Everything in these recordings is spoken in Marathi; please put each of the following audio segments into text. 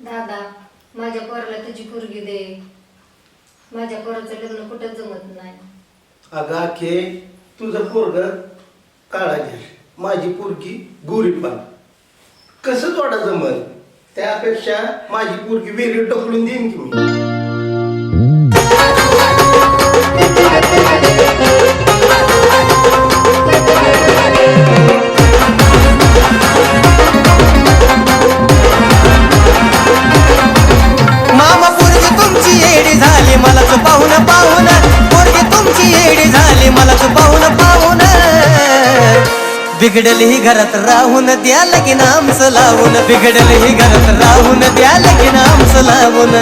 दादा माझ्या पोराला तुझी पोरगी दे. माझ्या पोराचं लग्न कुठं जमत नाही. अगं आखे तुझं पोरग काळा घे. माझी पोरगी गोरीपान पण कसं तोडा जमल त्यापेक्षा माझी पोरगी वेगळी टकलून देईन की मी. बिघडली ही घरात राहून द्या लगीन आमचं लावून. बिघडली ही घरात राहून द्या लगीन आमचं लावून.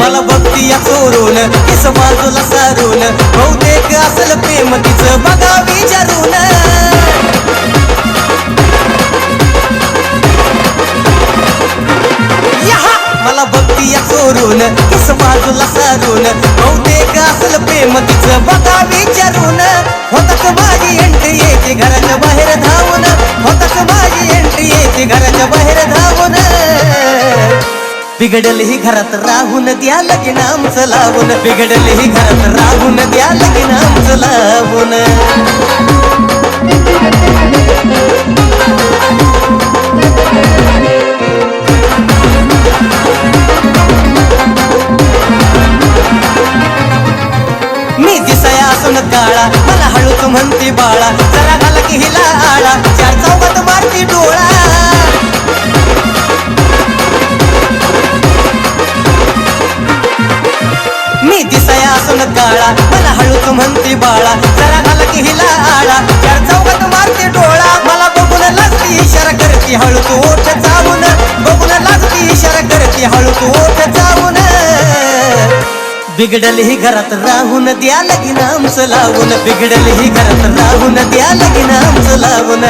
मला बघती या चोरून. चोरून किस बाजूला सारून बहुतेक असल प्रेम तिचं बघा विचारून. होतात माझी एंट्री येते घराच्या बाहेर धावून. होतात माझी एंट्री येते घराच्या बाहेर धावून. बिघडल ही घरात राहून द्या लगीन आमचं लावून. बिघडल ही घरात राहून द्या लगीन आमचं लावून. असून काळा मला हळूच म्हणते बाळा जरा घाला की हिला आळा चार चौकात मारती डोळा. मी दिसाया असून काळा मला हळूच म्हणते बाळा जरा घाला की हिला आळा चार चौकात मारते डोळा. मला बघून लागती इशारा करते हळूच ओठ चावून बिघडल ही घरात राहून द्या लगी आमचं लावून. बिघडल ही घरात राहून द्या लगी आमचं लावून.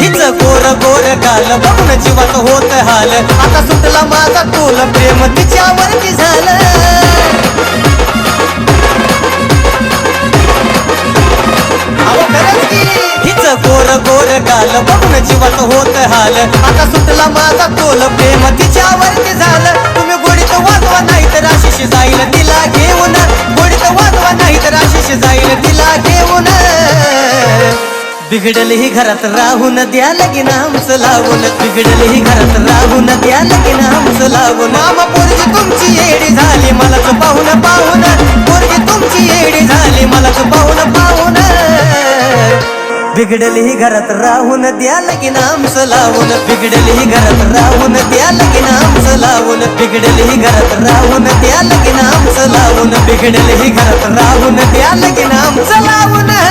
हिच गोर गोर काल पाहून जीवात होत हाल. आता सुटला माझा तोल प्रेम तिच्यावरती झालं. की. हिच गोर गोर गाल बघून जीवात होत हाल. आता सुटला माझा तोल प्रेम तिच्यावरती झालं. तुम्ही गोडीत वाजवा नाही तर आशिष जाईल तिला घेऊन. बिघडल ही घरात राहून द्या लगीन आमचं लावून. बिघडल ही घरात राहून द्या लगीन आमचं लावून. मामा पोरगी तुमची येडी झाली मला तू पाहून. पाहून पोरगी तुमची येडी झाली मला तू पाहून पाहून. बिघडल ही घरात राहून द्या लगीन आमचं लावून. बिघडल ही घरात राहून द्या लगीन आमचं लावून. बिघडल ही घरात राहून द्या लगीन आमचं लावून. बिघडल ही घरात राहून द्या लगीन आमचं लावून.